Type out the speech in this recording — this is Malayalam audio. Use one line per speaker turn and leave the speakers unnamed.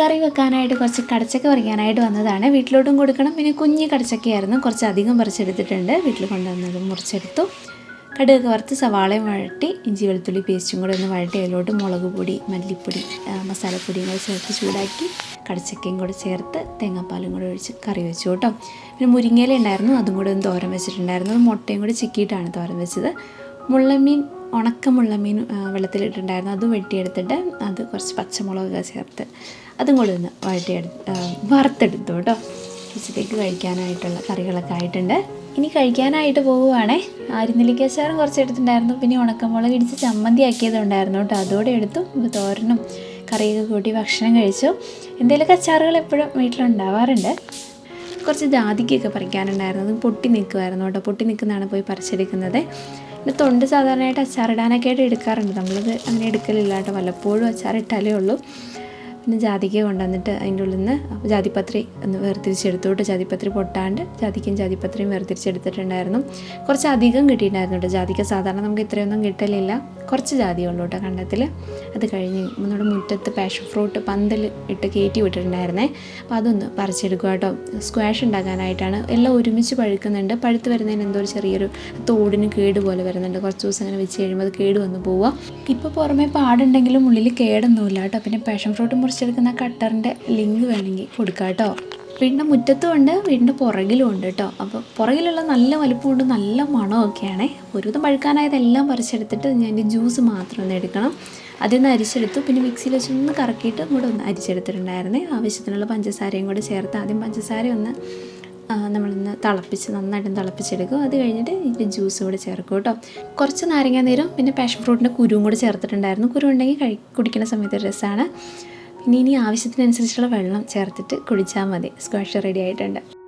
കറി വെക്കാനായിട്ട് കുറച്ച് കടച്ചക്ക പറിക്കാനായിട്ട് വന്നതാണ്. വീട്ടിലോട്ടും കൊടുക്കണം. പിന്നെ കുഞ്ഞ് കടച്ചക്കയായിരുന്നു. കുറച്ച് അധികം പറിച്ചെടുത്തിട്ടുണ്ട്. വീട്ടിൽ കൊണ്ടുവന്നത് മുറിച്ചെടുത്തു. കടുകൊക്കെ വറുത്ത് സവാളയും വഴട്ടി ഇഞ്ചി വെളുത്തുള്ളി പേസ്റ്റും കൂടെ ഒന്ന് വഴട്ടി അതിലോട്ട് മുളക് പൊടി മല്ലിപ്പൊടി മസാലപ്പൊടിയും കൂടെ ചേർത്ത് ചൂടാക്കി കടച്ചക്കയും കൂടെ ചേർത്ത് തേങ്ങാപ്പാലും കൂടെ ഒഴിച്ച് കറി വെച്ചു കേട്ടോ. പിന്നെ മുരിങ്ങയില ഉണ്ടായിരുന്നു. അതും കൂടെ ഒന്ന് തോരൻ വെച്ചിട്ടുണ്ടായിരുന്നു. മുട്ടയും കൂടെ ചിക്കിയിട്ടാണ് തോരൻ വെച്ചത്. മുള്ളമീൻ ഉണക്ക മീൻ വെള്ളത്തിലിട്ടുണ്ടായിരുന്നു അത് വെട്ടിയെടുത്തിട്ട് അത് കുറച്ച് പച്ചമുളകൊക്കെ ചേർത്ത് അതും കൂടി ഒന്ന് വഴട്ടിയെടു വറുത്തെടുത്തു കേട്ടോ. ഉച്ചത്തേക്ക് കഴിക്കാനായിട്ടുള്ള കറികളൊക്കെ ആയിട്ടുണ്ട്. ഇനി കഴിക്കാനായിട്ട് പോവുകയാണേ ആരുന്നിലിക്ക അച്ചാറും കുറച്ച് എടുത്തിട്ടുണ്ടായിരുന്നു പിന്നെ ഉണക്കമുളക് ഇടിച്ച് ചമ്മന്തി ആക്കിയതുണ്ടായിരുന്നു കേട്ടോ. അതോടെ എടുത്തു. തോരനും കറിയൊക്കെ കൂട്ടി ഭക്ഷണം കഴിച്ചു. എന്തെങ്കിലുമൊക്കെ അച്ചാറുകൾ എപ്പോഴും വീട്ടിലുണ്ടാവാറുണ്ട്. കുറച്ച് ജാതിക്കൊക്കെ പറിക്കാനുണ്ടായിരുന്നു. അത് പൊട്ടി നിൽക്കുമായിരുന്നു കേട്ടോ. പൊട്ടി നിൽക്കുന്നതാണ് പോയി പറിച്ചെടുക്കുന്നത്. പിന്നെ തൊണ്ട് സാധാരണയായിട്ട് അച്ചാറിടാനൊക്കെ ആയിട്ട് എടുക്കാറുണ്ട്. നമ്മളത് അങ്ങനെ എടുക്കലില്ല കേട്ടോ വല്ലപ്പോഴും അച്ചാറിട്ടാലേ ഉള്ളൂ. പിന്നെ ജാതിക്ക കൊണ്ടുവന്നിട്ട് അതിന്റെ ഉള്ളിൽ നിന്ന് ജാതിപത്രി ഒന്ന് വേർതിരിച്ചെടുത്തോട്ട് ജാതിപത്രി പൊട്ടാണ്ട് ജാതിക്കും ജാതിപത്രിയും വേർതിരിച്ചെടുത്തിട്ടുണ്ടായിരുന്നു. കുറച്ച് അധികം കിട്ടിയിട്ടുണ്ടായിരുന്നു കേട്ടോ ജാതിക്ക സാധാരണ നമുക്ക് ഇത്രയൊന്നും കിട്ടലില്ല. കുറച്ച് ജാതി ഉള്ളൂ കേട്ടോ കണ്ടത്തിൽ. അത് കഴിഞ്ഞ് നമ്മുടെ മുറ്റത്ത് പാഷൻ ഫ്രൂട്ട് പന്തൽ ഇട്ട് കയറ്റി വിട്ടിട്ടുണ്ടായിരുന്നേ. അപ്പോൾ അതൊന്ന് പറിച്ചെടുക്കുക കേട്ടോ. സ്ക്വാഷ് ഉണ്ടാക്കാനായിട്ടാണ്. എല്ലാം ഒരുമിച്ച് പഴുക്കുന്നുണ്ട്. പഴുത്ത് വരുന്നതിന് എന്തോ ഒരു ചെറിയൊരു തോടിന് കേട് പോലെ വരുന്നുണ്ട്. കുറച്ച് ദിവസം അങ്ങനെ വെച്ച് കഴിയുമ്പോൾ അത് കേട് വന്ന് പോവുക. ഇപ്പോൾ പുറമേ പാടുണ്ടെങ്കിലും ഉള്ളിൽ കേടൊന്നുമില്ല കേട്ടോ. പിന്നെ പാഷൻ ഫ്രൂട്ട് മുറിച്ചെടുക്കുന്ന കട്ടറിന്റെ ലിങ്ക് വേണമെങ്കിൽ കൊടുക്കാം കേട്ടോ. വീടിന്റെ മുറ്റത്തും ഉണ്ട് വീടിന്റെ പുറകിലും ഉണ്ട് കേട്ടോ. അപ്പോൾ പുറകിലുള്ള നല്ല വലുപ്പമുണ്ട് നല്ല മണമൊക്കെയാണ്. ഒരുവിധം പഴുക്കാനായതെല്ലാം പറിച്ചെടുത്തിട്ട് ഞാൻ ജ്യൂസ് മാത്രം ഒന്ന് എടുക്കണം. അതൊന്ന് അരിച്ചെടുത്തു. പിന്നെ മിക്സിയിൽ വെച്ച് ഒന്ന് കറക്കിയിട്ട് കൂടെ ഒന്ന് അരിച്ചെടുത്തിട്ടുണ്ടായിരുന്നേ. ആവശ്യത്തിനുള്ള പഞ്ചസാരയും കൂടെ ചേർത്ത് ആദ്യം പഞ്ചസാര ഒന്ന് നമ്മളൊന്ന് തിളപ്പിച്ച് നന്നായിട്ട് തിളപ്പിച്ചെടുക്കും അത് കഴിഞ്ഞിട്ട് ഇതിന്റെ ജ്യൂസ് കൂടെ ചേർക്കും കേട്ടോ. കുറച്ച് നാരങ്ങ നീരും പിന്നെ പാഷൻ ഫ്രൂട്ടിന്റെ കുരുവും കൂടെ ചേർത്തിട്ടുണ്ടായിരുന്നു. കുരു ഉണ്ടെങ്കിൽ കഴി കുടിക്കുന്ന സമയത്ത് രസമാണ്. പിന്നെ ഇനി ആവശ്യത്തിനനുസരിച്ചുള്ള വെള്ളം ചേർത്തിട്ട് കുടിച്ചാൽ മതി. സ്ക്വാഷ് റെഡി ആയിട്ടുണ്ട്.